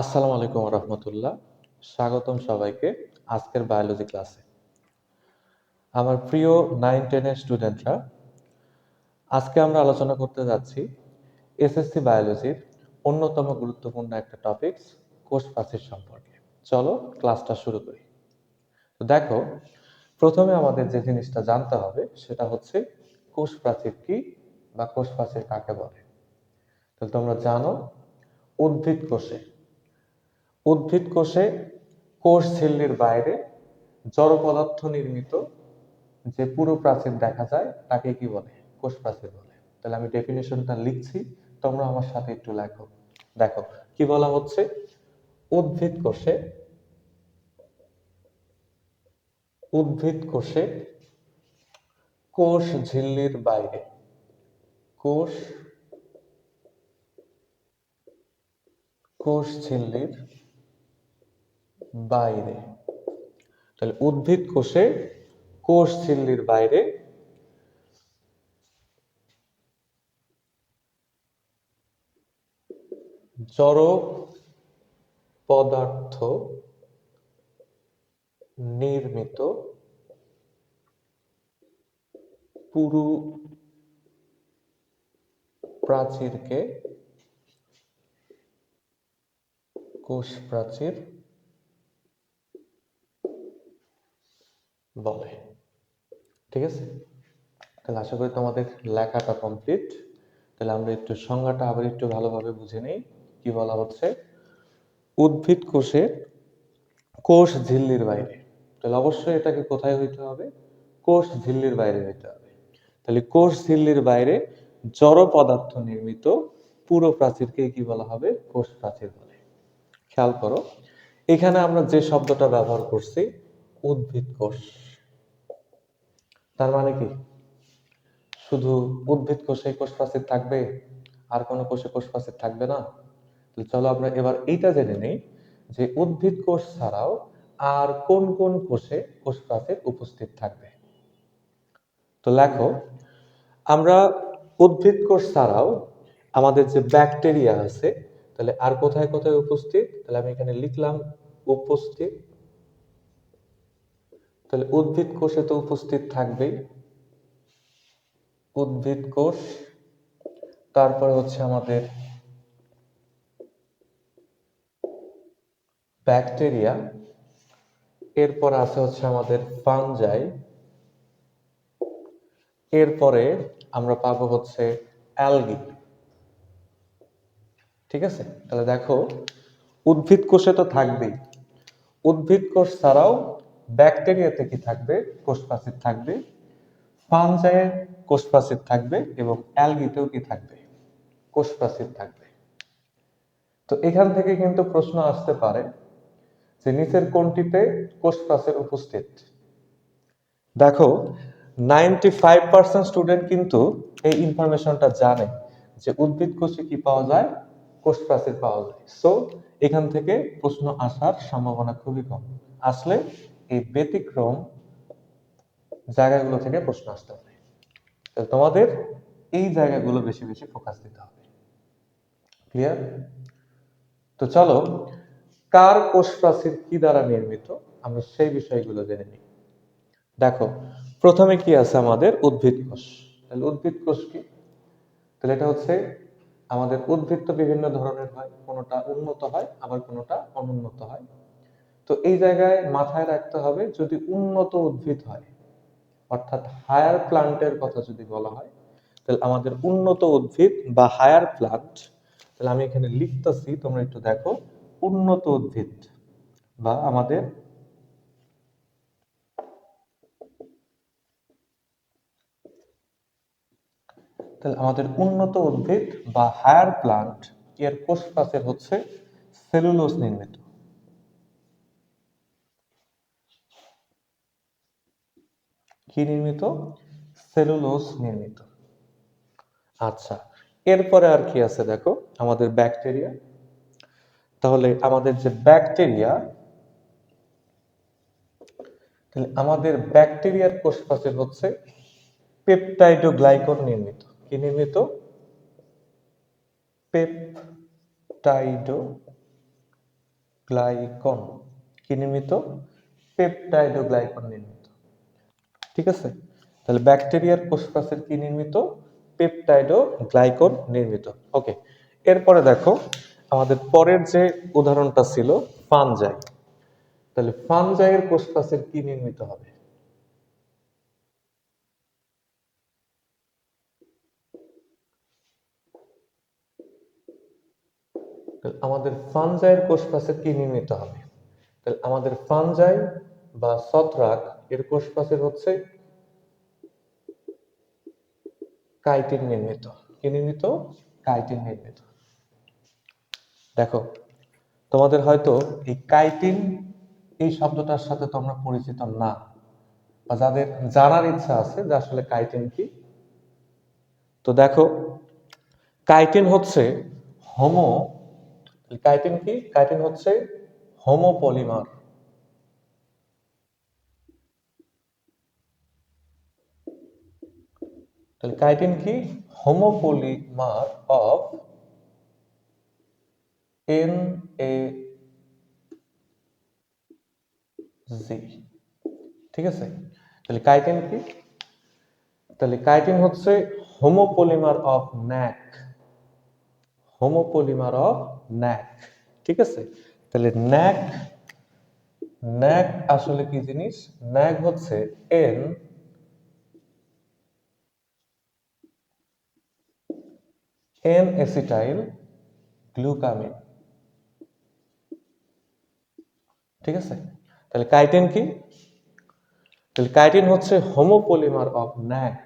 আসসালামু আলাইকুম রহমতুল্লাহ। স্বাগতম সবাইকে আজকের বায়োলজি ক্লাসে আমার প্রিয় নাইন টেনের স্টুডেন্টরা আজকে আমরা আলোচনা করতে যাচ্ছি এসএসসি বায়োলজির অন্যতম গুরুত্বপূর্ণ একটা টপিকস কোষ প্রাচীর সম্পর্কে। চলো ক্লাসটা শুরু করি। তো দেখো, প্রথমে আমাদের যে জিনিসটা জানতে হবে, সেটা হচ্ছে কোষ প্রাচীর কি বা কোষ প্রাচীর কাকে বলে? তো তোমরা জানো, উদ্ভিদ কোষে উদ্ভিদ কোষে কোষ ঝিল্লির বাইরে জড় পদার্থ নির্মিত যে পুরো প্রাচীর দেখা যায়, তাকে কি বলে? কোষ প্রাচীর বলে। তাহলে আমি ডেফিনেশনটা লিখছি, তোমরা আমার সাথে একটু লেখো। দেখো, কি বলা হচ্ছে? উদ্ভিদ কোষে উদ্ভিদ কোষে কোষ ঝিল্লির বাইরে, কোষ কোষ ঝিল্লির বাইরে। তাহলে উদ্ভিদ কোষে কোষ ঝিল্লির বাইরে জড় পদার্থ নির্মিত পুরু প্রাচীরকে কোষ প্রাচীর বলে। ঠিক আছে? তাহলে আশা করি তোমাদের লেখাটা কমপ্লিট তাহলে আমরা একটু সংজ্ঞাটা আবার একটু ভালোভাবে বুঝে নেই। কি বলা হচ্ছে? উদ্ভিদ কোষের কোষ ঝিল্লির বাইরে। তাহলে অবশ্যই এটাকে কোথায় হইতে হবে? কোষ ঝিল্লির বাইরে হইতে হবে। তাহলে কোষ ঝিল্লির বাইরে জড় পদার্থ নির্মিত পুরো প্রাচীরকে কি বলা হবে? কোষ প্রাচীর বলে। খেয়াল করো। এখানে আমরা যে শব্দটা ব্যবহার করছি, উদ্ভিদ কোষ। তার মানে কি? শুধু উদ্ভিদ কোষে কোষ প্রাচীর থাকবে আর কোনো কোষে কোষ প্রাচীর থাকবে না? চলো আমরা এবার এইটা জেনে নেই যে উদ্ভিদ কোষ ছাড়াও আর কোন কোন কোষে কোষ প্রাচীর উপস্থিত থাকবে? তো লেখো, আমরা উদ্ভিদ কোষ ছাড়াও আমাদের যে ব্যাকটেরিয়া আছে, তাহলে আর কোথায় কোথায় উপস্থিত? তাহলে আমি এখানে লিখলাম উপস্থিত তাহলে উদ্ভিদ কোষে তো উপস্থিত থাকবেই। উদ্ভিদ কোষ, তারপরে হচ্ছে আমাদের ব্যাকটেরিয়া, এরপর আছে হচ্ছে আমাদের ফানজাই এরপরে আমরা পাবো হচ্ছে অ্যালগি। ঠিক আছে? তাহলে দেখো, উদ্ভিদ কোষে তো থাকবেই। উদ্ভিদ কোষ ছাড়াও ব্যাকটেরিয়াতে কি থাকবে? কোষ প্রাচীর থাকবে। ফানজাইয়ের কোষ প্রাচীর থাকবে এবং অ্যালগিতেও কি থাকবে? কোষ প্রাচীর থাকবে। তো এখান থেকে কিন্তু প্রশ্ন আসতে পারে যে নিচের কোনটিতে কোষ প্রাচীর উপস্থিত? দেখো, নাইনটি ফাইভ পার্সেন্ট স্টুডেন্ট কিন্তু এই ইনফরমেশনটা জানে যে উদ্ভিদ কোষে কি পাওয়া যায়? কোষ প্রাচীর পাওয়া যায়। সো, এখান থেকে প্রশ্ন আসার সম্ভাবনা খুবই কম। আসলে এই ব্যতিক্রম জায়গাগুলো থেকে প্রশ্ন আসতে পারে। তোমাদের এই জায়গাগুলো বেশি বেশি ফোকাস দিতে হবে। ক্লিয়ার তো চলো, কার কোষ প্রাচীর কি দ্বারা নির্মিত? আমরা সেই বিষয়গুলো জেনে নিই। দেখো, প্রথমে কি আছে আমাদের উদ্ভিদ কোষ। তাহলে উদ্ভিদ কোষ কি? তাহলে এটা হচ্ছে আমাদের উদ্ভিদ তো বিভিন্ন ধরনের হয়, কোনোটা উন্নত হয়, আবার কোনোটা অনুন্নত হয়। তো এই জায়গায় মাথায় রাখতে হবে যদি উন্নত উদ্ভিদ হয়, অর্থাৎ হায়ার প্লান্টের কথা যদি বলা হয়, তাহলে আমাদের উন্নত উদ্ভিদ বা হায়ার প্লান্ট তাহলে আমি এখানে লিখতেছি, তোমরা একটু দেখো, উন্নত উদ্ভিদ বা আমাদের তাহলে আমাদের উন্নত উদ্ভিদ বা হায়ার প্লান্ট এর কোষ হচ্ছে সেলুলোজ নির্মিত। কি নির্মিত? সেলুলোজ নির্মিত। আচ্ছা এরপরে আর কি আছে দেখো? আমাদের ব্যাকটেরিয়া। তাহলে আমাদের যে ব্যাকটেরিয়া, তাহলে আমাদের ব্যাকটেরিয়ার কোষ প্রাচীর হচ্ছে পেপটাইডোগ্লাইকন নির্মিত। কি নির্মিত? পেপটাইডো গ্লাইকন কি নির্মিত? পেপটাইডোগ্লাইকন নির্মিত। ঠিক আছে? তাহলে ব্যাকটেরিয়ার কোষপ্রাচীর কি নির্মিত? পেপটাইডোগ্লাইকন নির্মিত। ওকে এরপরে দেখো, আমাদের পরের যে উদাহরণটা ছিল ফানজাই তাহলে ফানজাইয়ের কোষপ্রাচীর কি নির্মিত হবে? আমাদের ফানজাইয়ের কোষপ্রাচীর কি নির্মিত হবে? তাহলে আমাদের ফানজাই বা ছত্রাক এর কোষপ্রাচীর হচ্ছে কাইটিন নির্মিত। কি নির্মিত? কাইটিন নির্মিত। দেখো, তোমাদের হয়তো এই কাইটিন, এই শব্দটার সাথে তোমরা পরিচিত না। বা যাদের জানার ইচ্ছা আছে যে আসলে কাইটিন কি। তো দেখো, কাইটিন হচ্ছে হোমো কাইটিন কি? কাইটিন হচ্ছে হোমোপলিমার তাহলে কাইটিন কি? Homopolymer of N A G ঠিক আছে? তাহলে কাইটিন কি? তাহলে কাইটিন হচ্ছে homopolymer of NAG homopolymer of NAG ঠিক আছে? তাহলে ন্যাক ন্যাক আসলে কি জিনিস? ন্যাক হচ্ছে এন এন এসিটাইল গ্লুকামিন ঠিক আছে? তাহলে কাইটিন কি? তাহলে কাইটিন হচ্ছে হোমোপলিমার অফ ন্যাক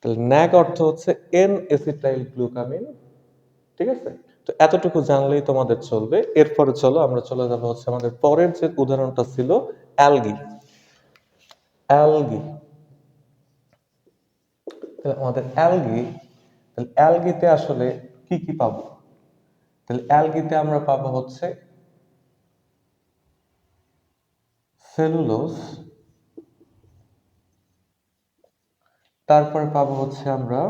তাহলে ন্যাক অর্থ হচ্ছে এন এসিটাইল গ্লুকামিন ঠিক আছে? তো এতটুকু জানলেই তোমাদের চলবে। এরপরে চলো, আমরা চলে যাব হচ্ছে আমাদের পরের যে উদাহরণটা ছিল, অ্যালগি। অ্যালগি। তাহলে আমাদের অ্যালগি তাহলে অ্যালগিতে আসলে কি কি পাবো? তাহলে অ্যালগিতে আমরা পাবো হচ্ছে সেলুলোজ, তারপরে পাবো হচ্ছে আমরা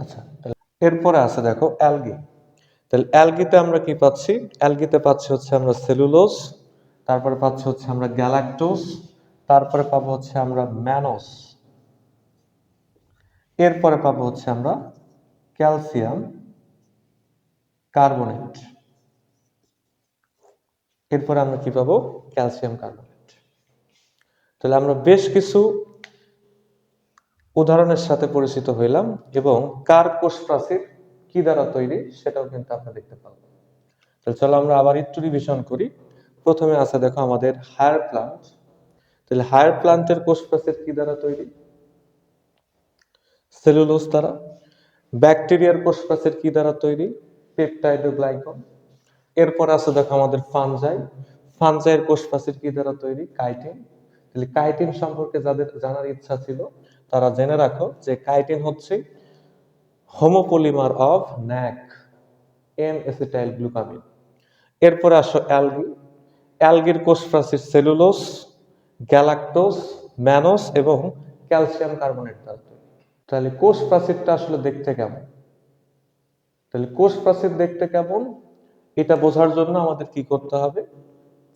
আচ্ছা এরপরে আছে দেখো অ্যালগি। তাহলে অ্যালগিতে আমরা কি পাচ্ছি? অ্যালগিতে পাচ্ছি হচ্ছে আমরা সেলুলোজ, তারপরে পাচ্ছি হচ্ছে আমরা গ্যালাক্টোজ তারপরে পাবো হচ্ছে আমরা ম্যানোস। এরপরে পাবো হচ্ছে আমরা ক্যালসিয়াম কার্বনেট। এরপরে আমরা কি পাবো? Calcium carbonate. তাহলে আমরা বেশ কিছু উদাহরণের সাথে পরিচিত হইলাম এবং কার কোষ প্রাচীর কি দ্বারা তৈরি সেটাও কিন্তু আমরা দেখতে পাবো। তাহলে চলো আমরা আবার একটু রিভিশন করি। প্রথমে আছে দেখো আমাদের হায়ার প্লান্ট তাহলে হায়ার প্লান্টের কোষ প্রাচীর কি দ্বারা তৈরি? সেলুলোজ দ্বারা। ব্যাকটেরিয়ার কোষ প্রাচীর কি দ্বারা তৈরি? পেপটাইডোগ্লাইকন এরপর আছে দেখো আমাদের ফানজাই ফানজাইয়ের কোষ প্রাচীর কি দ্বারা তৈরি? কাইটিন তাহলে কাইটিন সম্পর্কে যাদের জানার ইচ্ছা ছিল, তারা জেনে রাখো যে কাইটিন হচ্ছে homopolymer of NAG N acetyl glucamine এরপরে আসো অ্যালগি অ্যালগির কোষ প্রাচীর সেলুলোজ গ্যালাক্টোজ ম্যানোস এবং ক্যালসিয়াম কার্বনেট তৈরি। তাহলে কোষ প্রাচীরটা আসলে দেখতে কেমন? তাহলে কোষ প্রাচীর দেখতে কেমন? এটা বোঝার জন্য আমাদের কি করতে হবে?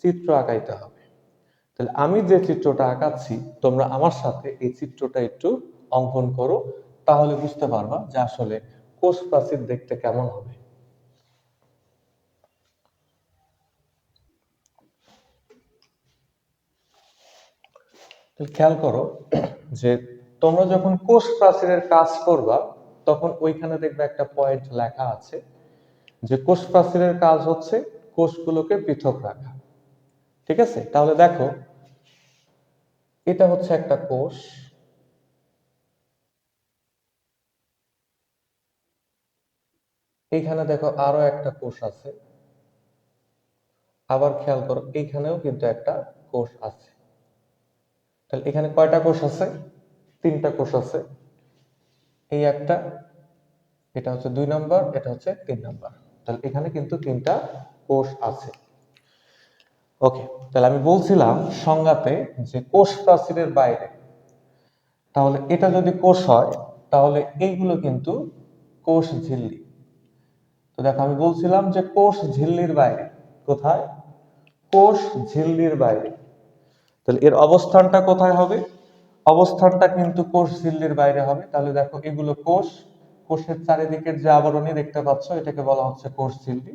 চিত্র আঁকাইতে হবে। তাহলে আমি যে চিত্রটা আঁকাচ্ছি, তোমরা আমার সাথে এই চিত্রটা একটু অঙ্কন করো, তাহলে বুঝতে পারবা যে আসলে কোষ প্রাচীর দেখতে কেমন হবে। তাহলে খেয়াল করো যে তোমরা যখন কোষ প্রাচীরের কাজ করবা, তখন ওইখানে দেখবে একটা পয়েন্ট লেখা আছে যে কোষ প্রাচীরের কাজ হচ্ছে কোষগুলোকে পৃথক রাখা। ঠিক আছে? তাহলে দেখো, এটা হচ্ছে একটা কোষ। এইখানে দেখো আরও একটা কোষ আছে। আবার খেয়াল করো, এইখানেও কিন্তু একটা কোষ আছে। তাহলে এখানে কয়টা কোষ আছে? তিনটা কোষ আছে। এই একটা, এটা হচ্ছে দুই নাম্বার, এটা হচ্ছে তিন নাম্বার। তাহলে এখানে কিন্তু তিনটা কোষ আছে। ওকে, তাহলে আমি বলছিলাম সংজ্ঞাতে যে কোষ প্রাচীরের বাইরে। তাহলে এটা যদি কোষ হয়, তাহলে এইগুলো কিন্তু কোষ ঝিল্লি। তো দেখো, আমি বলছিলাম যে কোষ ঝিল্লির বাইরে। কোথায়? কোষ ঝিল্লির বাইরে। তাহলে এর অবস্থানটা কোথায় হবে? অবস্থানটা কিন্তু কোষ ঝিল্লির বাইরে হবে। তাহলে দেখো, এগুলো কোষ, কোষের চারিদিকের যে আবরণী দেখতে পাচ্ছ, এটাকে বলা হচ্ছে কোষ ঝিল্লি।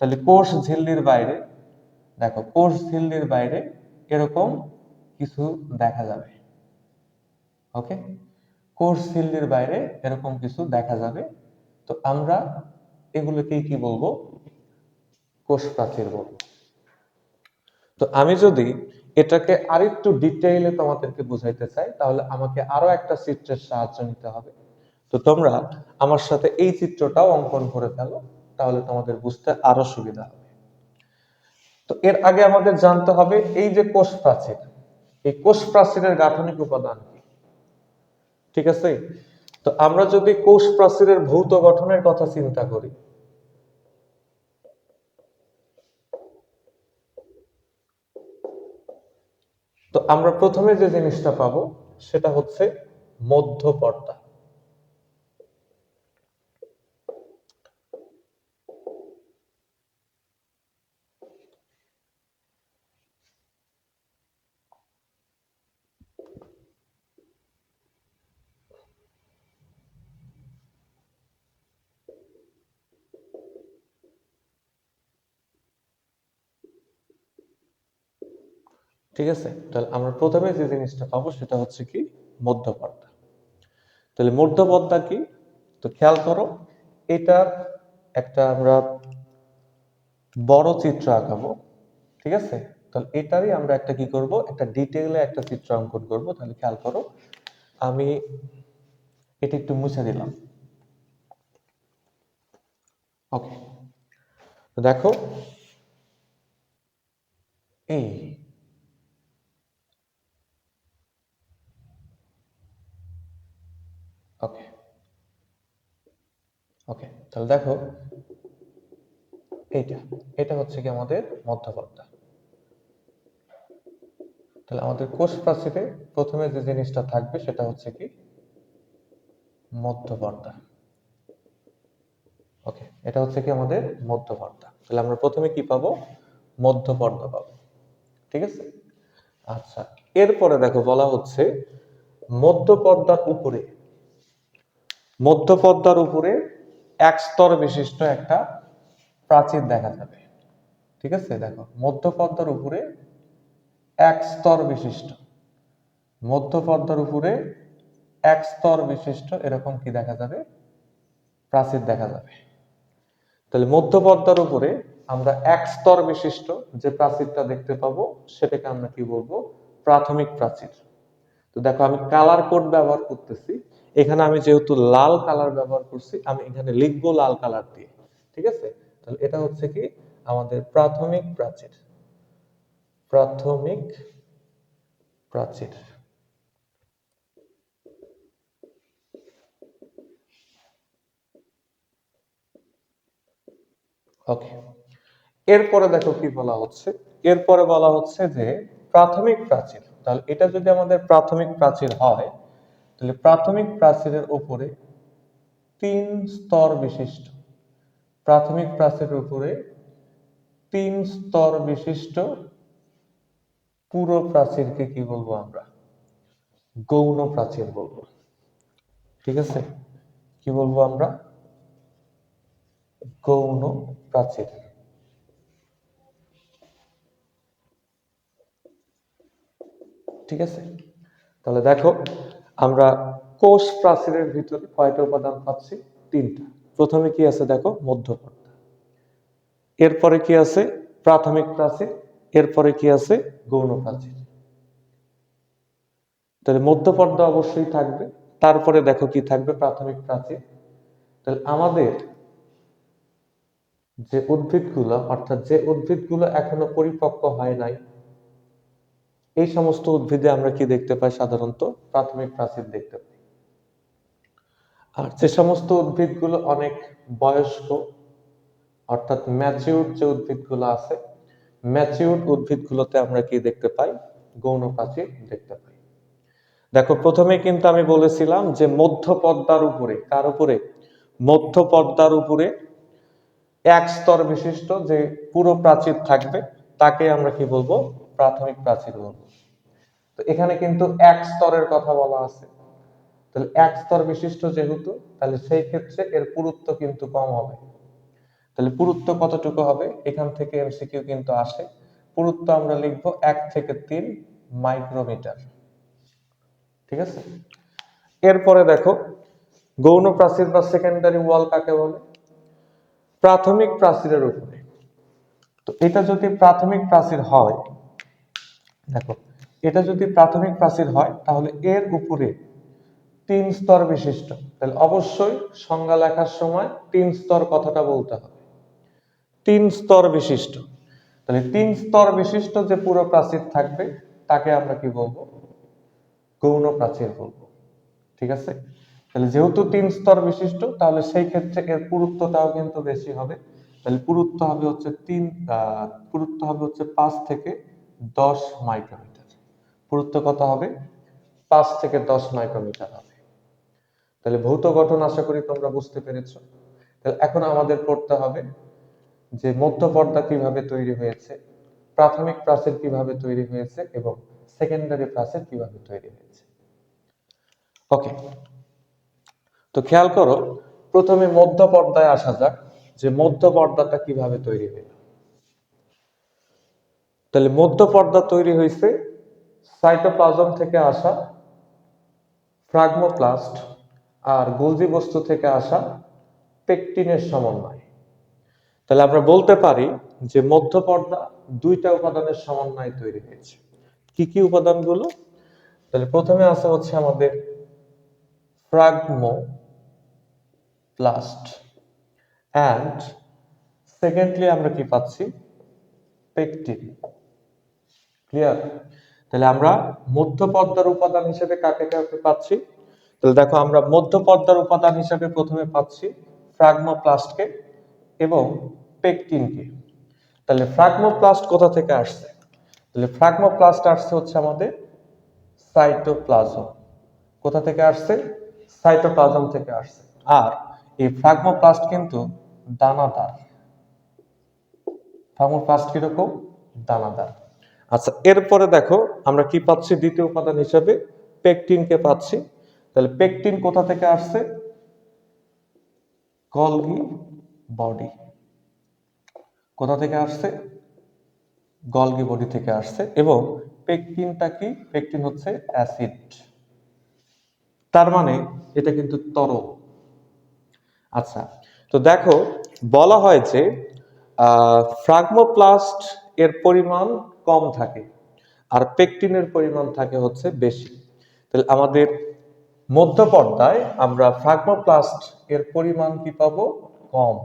তাহলে কোষ ঝিল্লির বাইরে, দেখো, কোষ ঝিল্লির বাইরে এরকম কিছু দেখা যাবে। ওকে? কোষ ঝিল্লির বাইরে এরকম কিছু দেখা যাবে। তো আমরা এগুলোকেই কি বলব? কোষ প্রাচীর বলব। তো আমি যদি এটাকে আরেকটু ডিটেইলে তোমাদেরকে বুঝাইতে চাই, তাহলে আমাকে আরও একটা চিত্রের সাহায্য নিতে হবে। তো তোমরা আমার সাথে এই চিত্রটাও অঙ্কন করে ফেলো, তাহলে তোমাদের বুঝতে আরও সুবিধা হবে। তো এর আগে আমাদের জানতে হবে, এই যে কোষ প্রাচীর, এই কোষ প্রাচীরের গাঠনিক উপাদান কি? ঠিক আছে? তো আমরা যদি কোষ প্রাচীরের ভৌত গঠনের কথা চিন্তা করি তো আমরা প্রথমে যে জিনিসটা পাবো সেটা হচ্ছে মধ্য পর্দা ঠিক আছে? তাহলে আমরা প্রথমে যে জিনিসটা পাবো সেটা হচ্ছে কি? মধ্যপর্দা। তাহলে মধ্যপর্দা কি? তো খেয়াল করো, এটার একটা আমরা বড় চিত্র আঁকাবো, ঠিক আছে? তাহলে এটারই আমরা একটা কি করব? একটা ডিটেইলে একটা চিত্র অঙ্কন করব। তাহলে খেয়াল করো, আমি এটা একটু মুছে দিলাম। ওকে দেখো, এই ওকে ওকে তাহলে দেখো, এইটা, এটা হচ্ছে কি আমাদের মধ্যপর্দা তাহলে আমাদের কোষ প্রাচীরে প্রথমে যে জিনিসটা থাকবে সেটা হচ্ছে কি ওকে এটা হচ্ছে কি আমাদের মধ্যপর্দা তাহলে আমরা প্রথমে কি পাবো? মধ্যপর্দা পাবো। ঠিক আছে? আচ্ছা এরপরে দেখো বলা হচ্ছে মধ্যপর্দার উপরে। মধ্যপদ্মার উপরে এক স্তর বিশিষ্ট একটা প্রাচীর দেখা যাবে। ঠিক আছে? দেখো, মধ্যপদ্মার উপরে এক স্তর বিশিষ্ট। মধ্যপদ্মার উপরে এক স্তর বিশিষ্ট এরকম কি দেখা যাবে? প্রাচীর দেখা যাবে। তাহলে মধ্যপদ্মার উপরে আমরা এক স্তর বিশিষ্ট যে প্রাচীরটা দেখতে পাবো, সেটাকে আমরা কি বলব? প্রাথমিক প্রাচীর। তো দেখো, আমি কালার কোড ব্যবহার করতেছি। এখানে আমি যেহেতু লাল কালার ব্যবহার করছি, আমি এখানে লিখব লাল কালার দিয়ে, ঠিক আছে? তাহলে এটা হচ্ছে কি? আমাদের প্রাথমিক প্রাচীর। প্রাথমিক প্রাচীর। ওকে এরপরে দেখো কি বলা হচ্ছে? এরপরে বলা হচ্ছে যে প্রাথমিক প্রাচীর। তাহলে এটা যদি আমাদের প্রাথমিক প্রাচীর হয় তাহলে প্রাথমিক প্রাচীরের উপরে তিন স্তর বিশিষ্ট। প্রাথমিক প্রাচীরের উপরে তিন স্তর বিশিষ্ট পুরো প্রাচীরকে কি বলব আমরা? গৌণ প্রাচীর বলব। ঠিক আছে? কি বলব আমরা? গৌণ প্রাচীর। ঠিক আছে? তাহলে দেখো আমরা কোষ প্রাচীরের ভিতরে কয়টা উপাদান পাচ্ছি? তিনটা। প্রথমে কি আছে দেখো? মধ্যপর্দা। এরপরে কি আছে? প্রাথমিক প্রাচীর। এরপরে কি আছে? গৌণ প্রাচীর। তাহলে মধ্যপর্দা অবশ্যই থাকবে। তারপরে দেখো কি থাকবে? প্রাথমিক প্রাচীর। তাহলে আমাদের যে উদ্ভিদগুলো, অর্থাৎ যে উদ্ভিদগুলো এখনও পরিপক্ক হয় নাই এই সমস্ত উদ্ভিদে আমরা কি দেখতে পাই সাধারণত? প্রাথমিক প্রাচীর দেখতে পাই। আর যে সমস্ত উদ্ভিদগুলো অনেক বয়স্ক, অর্থাৎ ম্যাচিউর যে উদ্ভিদগুলো আছে ম্যাচিউর উদ্ভিদগুলোতে আমরা কি দেখতে পাই? গৌণ প্রাচীর দেখতে পাই। দেখো, প্রথমে কিন্তু আমি বলেছিলাম যে মধ্য পদ্মার উপরে, কার উপরে? মধ্য পর্দার উপরে এক স্তর বিশিষ্ট যে পুরো প্রাচীর থাকবে, তাকে আমরা কি বলব? প্রাথমিক প্রাচীর বলব। তো এখানে কিন্তু এক স্তরের কথা বলা আছে। তাহলে এক স্তর বিশিষ্ট যেহেতু, তাহলে সেই ক্ষেত্রে এর পুরুত্ব কিন্তু কম হবে। তাহলে পুরুত্ব কতটুকু হবে? এখান থেকে এমসিকিউ কিন্তু আসে। পুরুত্ব আমরা লিখব এক থেকে তিন মাইক্রোমিটার। ঠিক আছে? এরপরে দেখো, গৌণ প্রাচীর বা সেকেন্ডারি ওয়াল কাকে বলে? প্রাথমিক প্রাচীরের উপরে। তো এটা যদি প্রাথমিক প্রাচীর হয় দেখো, এটা যদি প্রাথমিক প্রাচীর হয়, তাহলে এর উপরে তিন স্তর বিশিষ্ট। তাহলে অবশ্যই সংজ্ঞা লেখার সময় তিন স্তর কথাটা বলতে হবে। তিন স্তর বিশিষ্ট। তাহলে তিন স্তর বিশিষ্ট যে পুরো প্রাচীর থাকবে, তাকে আমরা কি বলব? গৌণ প্রাচীর বলব। ঠিক আছে? তাহলে যেহেতু তিন স্তর বিশিষ্ট, তাহলে সেই ক্ষেত্রে এর পুরুত্বটাও কিন্তু বেশি হবে। তাহলে পুরুত্ব হবে হচ্ছে তিন পুরুত্ব হবে হচ্ছে পাঁচ থেকে দশ মাইক্রোমিটার। পুরুত্ব কত হবে? পাঁচ থেকে দশ মাইক্রোমিটার হবে। তাহলে ভৌত গঠন আশা করি তোমরা বুঝতে পেরেছ। তাহলে এখন আমাদের পড়তে হবে যে মধ্য পর্দা কীভাবে তৈরি হয়েছে, প্রাথমিক প্রাচীর কীভাবে তৈরি হয়েছে এবং সেকেন্ডারি প্রাচীর কীভাবে তৈরি হয়েছে। ওকে তো খেয়াল করো, প্রথমে মধ্য পর্দায় আসা যাক যে মধ্য পর্দাটা কীভাবে তৈরি হলো। তাহলে মধ্য পর্দা তৈরি হয়েছে সাইটোপ্লাজম থেকে আসা ফ্রাগমোপ্লাস্ট আর গোলজি বস্তু থেকে আসা পেকটিনের সমন্বয়। তাহলে আমরা বলতে পারি যে মধ্য পর্দা দুইটা উপাদানের সমন্বয়ে তৈরি হয়েছে। কি কি উপাদানগুলো? তাহলে প্রথমে আছে হচ্ছে আমাদের ফ্রাগমো প্লাস্ট অ্যান্ড সেকেন্ডলি আমরা কি পাচ্ছি? পেকটিন। ক্লিয়ার তাহলে আমরা মধ্য পর্দার উপাদান হিসেবে কাকে কাকে পাচ্ছি? তাহলে দেখো, আমরা মধ্য পর্দার উপাদান হিসেবে প্রথমে পাচ্ছি ফ্রাগমোপ্লাস্টকে এবং পেকটিনকে। তাহলে ফ্রাগমোপ্লাস্ট কোথা থেকে আসছে? তাহলে ফ্রাগমোপ্লাস্ট আসছে হচ্ছে আমাদের সাইটোপ্লাজম। কোথা থেকে আসছে? সাইটোপ্লাজম থেকে আসছে। আর এই ফ্রাগমোপ্লাস্ট কিন্তু দানাদার। ফ্রাগমোপ্লাস্ট কীরকম? দানাদার। আচ্ছা এরপরে দেখো, আমরা কি পাচ্ছি? দ্বিতীয় উপাদান হিসেবে পেকটিনকে পাচ্ছি। তাহলে পেকটিন কোথা থেকে আসছে? Golgi body. কোথা থেকে আসছে? গলগি বডি থেকে আসছে। এবং পেকটিনটা কি? পেকটিন হচ্ছে অ্যাসিড তার মানে এটা কিন্তু তরল। আচ্ছা তো দেখো, বলা হয় যে ফ্রাগমোপ্লাস্ট এর পরিমাণ কম থাকে। আর পেকটিনের পরিমাণ থাকে হচ্ছে বেশি। তাহলে আমাদের মধ্য পর্দায় আমরা ফ্রাগমোপ্লাস্ট এর পরিমাণ কি পাব? কম।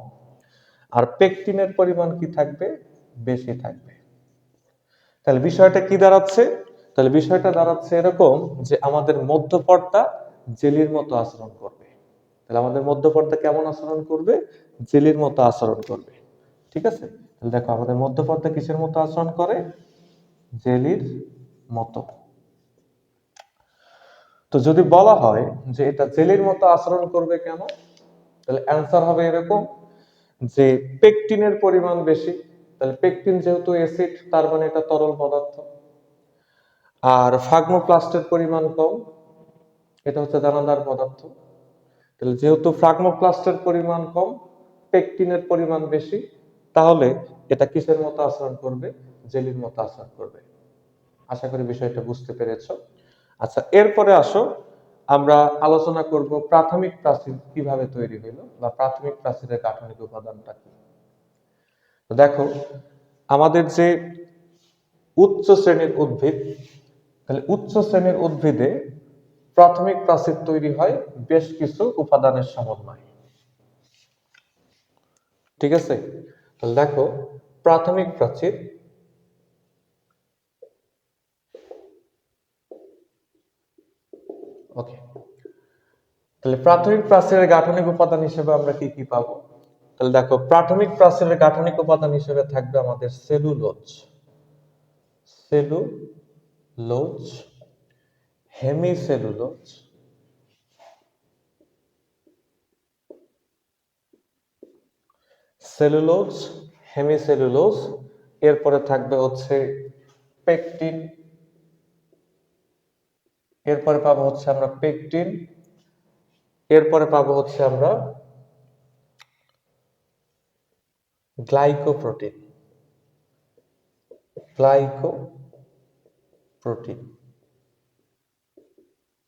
আর পেকটিনের পরিমাণ কি থাকবে? বেশি থাকবে। তাহলে বিষয়টা কি দাঁড়াচ্ছে? তাহলে বিষয়টা দাঁড়াচ্ছে এরকম যে আমাদের মধ্য পর্দা জেলির মতো আচরণ করবে। তাহলে আমাদের মধ্য পর্দা কেমন আচরণ করবে? জেলির মতো আচরণ করবে। ঠিক আছে? তাহলে দেখো আমাদের মধ্য পর্দা কিসের মতো আচরণ করে? জেলির মতো। তো যদি বলা হয় যে এটা জেলির মতো আচরণ করবে কেন? তাহলে অ্যান্সার হবে এরকম যে পেকটিনের পরিমাণ বেশি। তাহলে পেকটিন যেহেতু অ্যাসিড তার মানে এটা তরল পদার্থ। আর ফ্রাগমোপ্লাস্টের পরিমাণ কম, এটা হচ্ছে দানাদার পদার্থ। তাহলে যেহেতু ফ্রাগমোপ্লাস্টের পরিমাণ কম পেকটিনের পরিমাণ বেশি, তাহলে এটা কিসের মতো আচরণ করবে? জেলির মতো আচরণ করবে। আশা করি বিষয়টা বুঝতে পেরেছ। আচ্ছা এরপরে আসো, আমরা আলোচনা করব প্রাথমিক প্রাচীর কীভাবে তৈরি হলো বা প্রাথমিক প্রাচীরের গাঠনিক উপাদানটা কি। দেখো, আমাদের যে উচ্চ শ্রেণির উদ্ভিদ, তাহলে উচ্চ শ্রেণির উদ্ভিদে প্রাথমিক প্রাচীর তৈরি হয় বেশ কিছু উপাদানের সমন্বয়ে। ঠিক আছে? তাহলে দেখো, প্রাথমিক প্রাচীর ওকে তাহলে প্রাথমিক প্রাচীরের গাঠনিক উপাদান হিসেবে আমরা কি কি পাবো? তাহলে দেখো, প্রাথমিক প্রাচীরের গাঠনিক উপাদান হিসেবে থাকবে আমাদের cellulose. Cellulose, hemicellulose cellulose, hemicellulose, এরপরে থাকবে হচ্ছে পেকটিন এরপরে পাবো হচ্ছে আমরা পেকটিন, এরপরে পাবো হচ্ছে আমরা গ্লাইকোপ্রোটিন গ্লাইকোপ্রোটিন।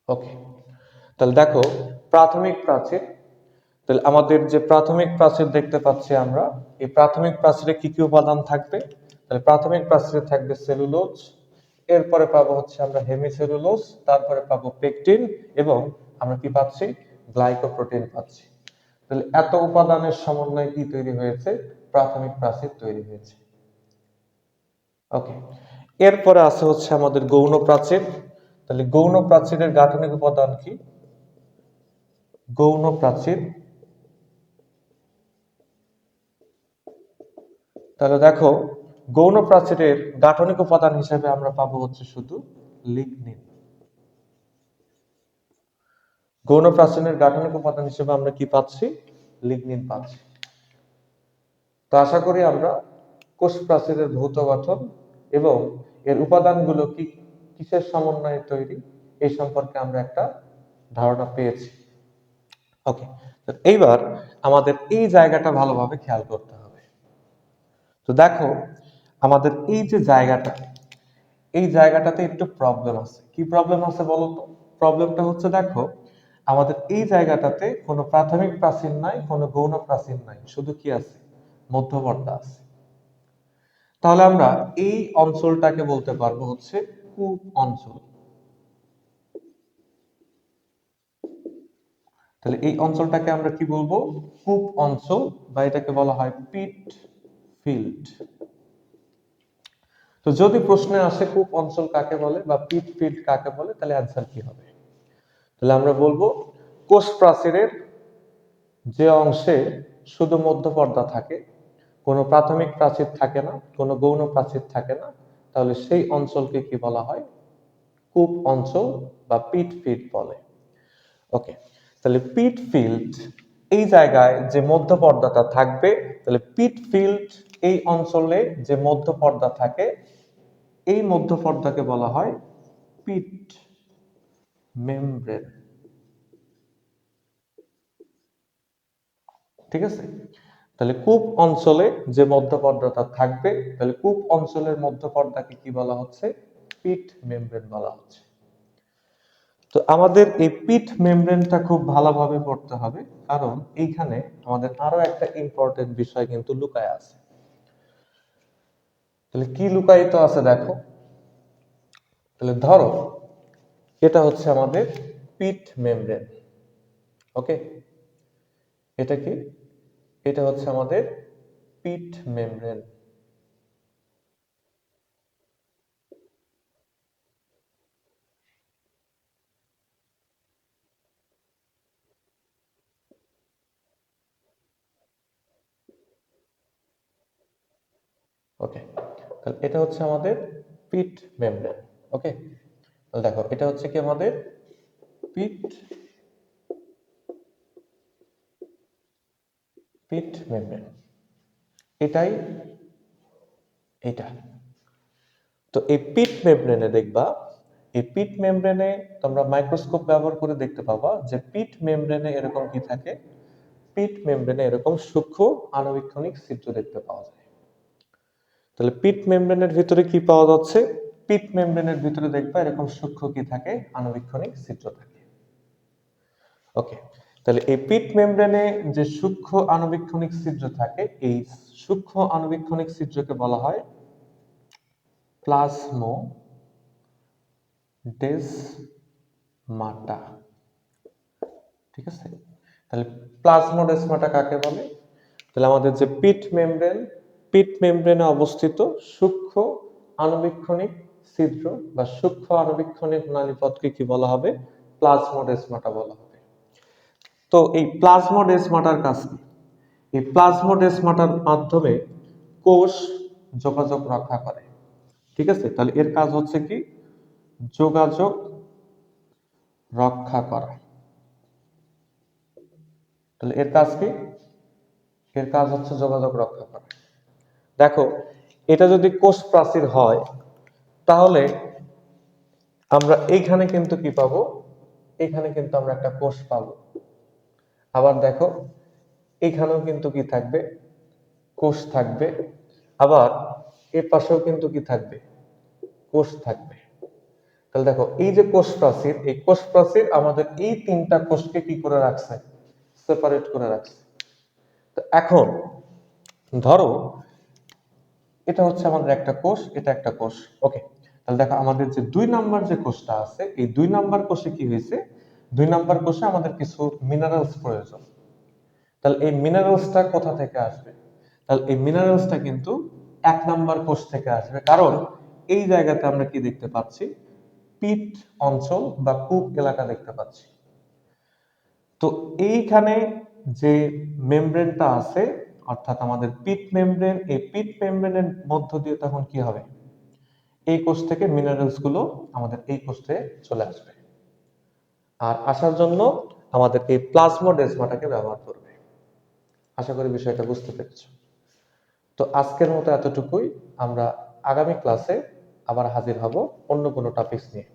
ওকে তাহলে দেখো প্রাথমিক প্রাচীর। তাহলে আমাদের যে প্রাথমিক প্রাচীর দেখতে পাচ্ছি আমরা, এই প্রাথমিক প্রাচীরে কি কি উপাদান থাকবে? তাহলে প্রাথমিক প্রাচীরে থাকবে সেলুলোজ এরপরে পাবো হচ্ছে আমরা হেমিসেলুলোজ তারপরে পাবো পেকটিন এবং আমরা কি পাচ্ছি? গ্লাইকোপ্রোটিন পাচ্ছি। তাহলে এত উপাদানের সমন্বয়ে কি তৈরি হয়েছে? প্রাথমিক প্রাচীর তৈরি হয়েছে। ওকে এরপরে আছে হচ্ছে আমাদের গৌণ প্রাচীর। তাহলে গৌণ প্রাচীরের গাঠনিক উপাদান কি? গৌণ প্রাচীর। তাহলে দেখো গৌণ প্রাচীরের গাঠনিক উপাদান হিসেবে আমরা পাবো হচ্ছে শুধু লিগনিন। গৌণ প্রাচীরের গাঠনিক উপাদান হিসেবে আমরা কি পাচ্ছি? লিগনিন পাচ্ছি। তো আশা করি আমরা কোষ প্রাচীরের ভৌত গঠন এবং এর উপাদানগুলো কি কিসের সমন্বয়ে তৈরি, এই সম্পর্কে আমরা একটা ধারণা পেয়েছি। ওকে এইবার আমাদের এই জায়গাটা ভালোভাবে খেয়াল করতে হবে। তো দেখো আমাদের এই যে জায়গাটা, এই জায়গাটাতে একটু প্রবলেম আছে। কি প্রবলেম আছে বলো তো? প্রবলেমটা হচ্ছে দেখো, আমাদের এই জায়গাটাতে কোনো প্রাথমিক প্রাচীর নাই, কোনো গৌণ প্রাচীর নাই। শুধু কি আছে? মধ্যবর্তী আছে। তাহলে আমরা এই অঞ্চলটাকে বলতে পারব হচ্ছে কূপ অঞ্চল। তাহলে এই অঞ্চলটাকে আমরা কি বলব? কূপ অঞ্চল, বা এটাকে বলা হয় পিট ফিল্ড। তো যদি প্রশ্নে আসে কূপ অঞ্চল কাকে বলে বা পিট ফিল্ড কাকে বলে, তাহলে অ্যান্সার কি হবে? তাহলে আমরা বলব কোষ প্রাচীরের যে অংশে শুধু মধ্যপর্দা থাকে, কোনো প্রাথমিক প্রাচীর থাকে না, কোনো গৌণ প্রাচীর থাকে না, তাহলে সেই অঞ্চলকে কি বলা হয়? কূপ অঞ্চল বা পিট ফিল্ড বলে। ওকে, তাহলে পিট ফিল্ড, এই জায়গায় যে মধ্যপর্দাটা থাকবে, তাহলে পিট ফিল্ড এই অঞ্চলে যে মধ্যপর্দা থাকে এই মধ্যপর্দাকে বলা হয় পিট মেমব্রেন। ঠিক আছে? তাহলে কূপ অঞ্চলে যে মধ্যপর্দাটা থাকবে, তাহলে কূপ অঞ্চলের মধ্যপর্দাকে কি বলা হচ্ছে? পিট মেমব্রেন বলা হচ্ছে। তো আমাদের এই পিট মেমব্রেনটা খুব ভালোভাবে পড়তে হবে, কারণ এইখানে আমাদের আরও একটা ইম্পর্টেন্ট বিষয় কিন্তু লুকায় আছে। তাহলে কি লুকায়িত আছে দেখো? তাহলে ধরো, এটা হচ্ছে আমাদের পিট মেমব্রেন, ওকে? এটা কি? এটা হচ্ছে আমাদের পিট মেমব্রেন ওকে তাহলে এটা হচ্ছে আমাদের পিট মেমব্রেন ওকে তাহলে দেখো, এটা হচ্ছে কি আমাদের পিট পিট মেমব্রেন এটাই এটা। তো এই পিট মেমব্রেনে দেখবা, এই পিট মেমব্রেনে তোমরা মাইক্রোস্কোপ ব্যবহার করে দেখতে পাবা যে পিট মেমব্রেনে এরকম কি থাকে? পিট মেমব্রেনে এরকম সূক্ষ্ম আণুবীক্ষণিক ছিদ্র দেখতে পাওয়া যায়। তাহলে পিট মেমব্রেনের ভিতরে কি পাওয়া যাচ্ছে? পিট মেমব্রেনের ভিতরে দেখবা এরকম সূক্ষ্ম কি থাকে? আণুবীক্ষণিক ছিদ্র থাকে। ওকে, তাহলে এই পিট মেমব্রেনে যে সূক্ষ্ম আণুবীক্ষণিক ছিদ্র থাকে, এই সূক্ষ্ম আণুবীক্ষণিক ছিদ্রকে বলা হয় প্লাজমো ডেসমাটা। ঠিক আছে? তাহলে প্লাজমো প্লাজমোডেসমাটা কাকে বলে? তাহলে আমাদের যে পিট মেমব্রেন পিট মেমব্রেনে অবস্থিত সূক্ষ্ম আণুবীক্ষণিক ছিদ্র বা সূক্ষ্ম আণুবীক্ষণিক নালীপথকে কি বলা হবে? প্লাজমোডেসমাটা বলা হবে। তো এই প্লাজমোডেসমাটার কাজ কি? এই প্লাজমোডেসমাটার মাধ্যমে কোষ যোগাযোগ রক্ষা করে। ঠিক আছে? তাহলে এর কাজ হচ্ছে কি? যোগাযোগ রক্ষা করা। তাহলে এর কাজ কি? এর কাজ হচ্ছে যোগাযোগ রক্ষা করা। দেখো, এটা যদি কোষ প্রাচীর হয়, তাহলে আমরা এইখানে কিন্তু কি পাবো? এখানে কিন্তু আমরা একটা কোষ পাবো। আবার দেখো এখানেও কিন্তু কি থাকবে? কোষ থাকবে। আবার এর পাশেও কিন্তু কি থাকবে? কোষ থাকবে। তাহলে দেখো, এই যে কোষ প্রাচীর, এই কোষ প্রাচীর আমাদের এই তিনটা কোষকে কি করে রাখছে? সেপারেট করে রাখছে। তো এখন, ধরো এটা হচ্ছে আমাদের একটা কোষ, এটা একটা কোষ। ওকে তাহলে দেখো আমাদের যে দুই নাম্বার যে কোষটা আছে, এই দুই নাম্বার কোষে কি হয়েছে? দুই নাম্বার কোষে আমাদের কিছু মিনারেলস প্রয়োজন। তাহলে এই মিনারেলসটা কোথা থেকে আসবে? তাহলে এই মিনারেলসটা কিন্তু এক নাম্বার কোষ থেকে আসবে। কারণ এই জায়গাতে আমরা কি দেখতে পাচ্ছি? পিট অঞ্চল বা কূপ এলাকা দেখতে পাচ্ছি। তো এইখানে যে মেমব্রেনটা আছে অর্থাৎ আমাদের পিট মেমব্রেন, এই পিট মেমব্রেনের মধ্য দিয়ে তখন কি হবে? এই কোষ থেকে মিনারেলসগুলো আমাদের এই কোষে চলে আসবে। আর আসার জন্য আমাদের এই প্লাজমোডেজমাটাকে ব্যবহার করবে। আশা করি বিষয়টা বুঝতে পেরেছ। তো আজকের মতো এতটুকুই। আমরা আগামী ক্লাসে আবার হাজির হব অন্য কোনো টপিকস নিয়ে।